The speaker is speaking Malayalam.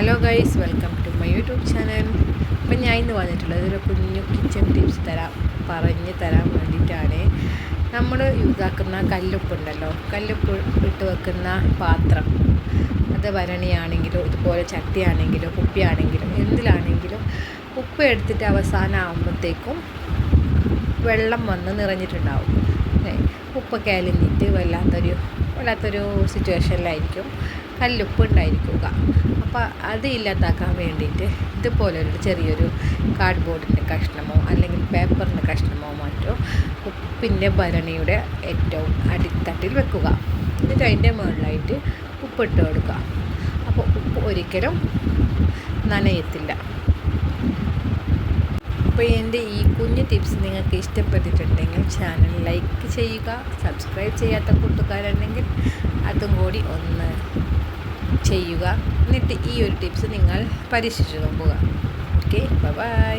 Hello guys welcome to my YouTube channel അപ്പം ഞാൻ ഇന്ന് വന്നിട്ടുള്ളത് ഒരു കുഞ്ഞു കിച്ചൺ ടിപ്സ് തരാം പറഞ്ഞ് തരാൻ വേണ്ടിയിട്ടാണ്. നമ്മൾ യൂസാക്കുന്ന കല്ലുപ്പുണ്ടല്ലോ കല്ലുപ്പ് ഇട്ട് വെക്കുന്ന പാത്രം. അത് വരണിയാണെങ്കിലും ഇതുപോലെ ചട്ടിയാണെങ്കിലും കുപ്പിയാണെങ്കിലും എന്തിലാണെങ്കിലും ഉപ്പ് എടുത്തിട്ട് അവസാനം ആകുമ്പോഴത്തേക്കും വെള്ളം വന്ന് നിറഞ്ഞിട്ടുണ്ടാവും. ഉപ്പൊക്കെ അലിഞ്ഞിട്ട് വല്ലാത്തൊരു വല്ലാത്തൊരു സിറ്റുവേഷനിലായിരിക്കും കല്ലുപ്പ് ഉണ്ടായിരിക്കുക അപ്പോൾ അത് ഇല്ലാതാക്കാൻ വേണ്ടിയിട്ട് ഇതുപോലൊരു ചെറിയൊരു കാർഡ്ബോർഡിന്റെ കഷ്ണമോ അല്ലെങ്കിൽ പേപ്പറിന്റെ കഷ്ണമോ മറ്റോ ഉപ്പിന്റെ ഭരണിയുടെ ഏറ്റവും അടിത്തട്ടിൽ വെക്കുക. എന്നിട്ട് അതിന്റെ മുകളിലായിട്ട് ഉപ്പിട്ട് കൊടുക്കുക. അപ്പോൾ ഉപ്പ് ഒരിക്കലും നനയത്തില്ല. അപ്പോൾ എന്റെ ഈ കുഞ്ഞു ടിപ്സ് നിങ്ങൾക്ക് ഇഷ്ടപ്പെട്ടിട്ടുണ്ടെങ്കിൽ ചാനൽ ലൈക്ക് ചെയ്യുക സബ്സ്ക്രൈബ് ചെയ്യാത്ത കൂട്ടുകാരുണ്ടെങ്കിൽ അതും കൂടി ഒന്ന് ചെയ്യുക. എന്നിട്ട് ഈ ഒരു ടിപ്സ് നിങ്ങൾ പരീക്ഷിച്ച് നോക്കുക. Okay bye